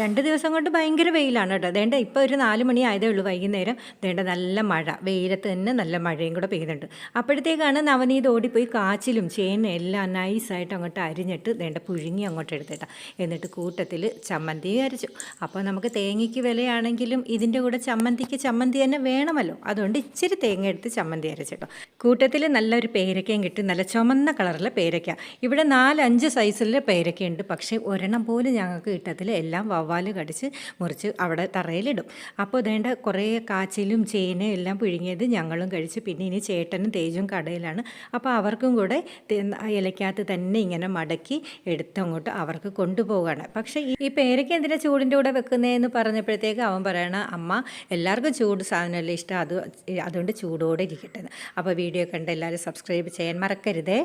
രണ്ട് ദിവസം കൊണ്ട് ഭയങ്കര വെയിലാണ് കേട്ടോ. ദേണ്ട ഇപ്പോൾ ഒരു നാല് മണി ആയതേ ഉള്ളൂ വൈകുന്നേരം. ദേണ്ട നല്ല മഴ. വെയിലത്ത് തന്നെ നല്ല മഴയും കൂടെ പെയ്യുന്നുണ്ട്. അപ്പോഴത്തേക്കാണ് നവനീത് ഓടിപ്പോയി കാച്ചിലും ചേനും എല്ലാം നൈസായിട്ട് അങ്ങോട്ട് അരിഞ്ഞിട്ട് ദേണ്ട പുഴുങ്ങി അങ്ങോട്ട് എടുത്തിട്ടാ. എന്നിട്ട് കൂട്ടത്തിൽ ചമ്മന്തി അരച്ചു. അപ്പോൾ നമുക്ക് തേങ്ങയ്ക്ക് വിലയാണെങ്കിലും ഇതിന്റെ കൂടെ ചമ്മന്തിക്ക് ചമ്മന്തി തന്നെ വേണമല്ലോ. അതുകൊണ്ട് ഇച്ചിരി തേങ്ങ എടുത്ത് ചമ്മന്തി അരച്ചിട്ടോ. കൂട്ടത്തിൽ നല്ലൊരു പേരക്കയും കിട്ടി. നല്ല ചുമന്ന കളറിലെ പേരക്ക. ഇവിടെ നാലഞ്ച് സൈസിലെ പേരക്കയുണ്ട്. പക്ഷേ ഒരെണ്ണം പോലും ഞങ്ങൾക്ക് കിട്ടത്തില്ല. എല്ലാം വവ്വാൽ കടിച്ച് മുറിച്ച് അവിടെ തറയിലിടും. അപ്പോൾ ഇതേണ്ട കുറേ കാച്ചിലും ചേനയും എല്ലാം പുഴുങ്ങിയത് ഞങ്ങളും കഴിച്ച്. പിന്നെ ഇനി ചേട്ടനും തേജും കടയിലാണ്. അപ്പോൾ അവർക്കും കൂടെ ഇലയ്ക്കകത്ത് തന്നെ ഇങ്ങനെ മടക്കി എടുത്തങ്ങോട്ട് അവർക്ക് കൊണ്ടുപോവുകയാണ്. പക്ഷേ ഈ- ഈ പേരയ്ക്ക് എന്തിനാ ചൂടിന്റെ കൂടെ വെക്കുന്നതെന്ന് പറഞ്ഞപ്പോഴത്തേക്ക് അവൻ പറയണ അമ്മ എല്ലാവർക്കും ചൂട് സാധനമല്ലേ ഇഷ്ടം? അത് അതുകൊണ്ട് ചൂടോടെ ഇരിക്കട്ടെ അപ്പോൾ വീഡിയോ കണ്ട് എല്ലാവരും സബ്സ്ക്രൈബ് ചെയ്യാൻ മറക്കരുതേ.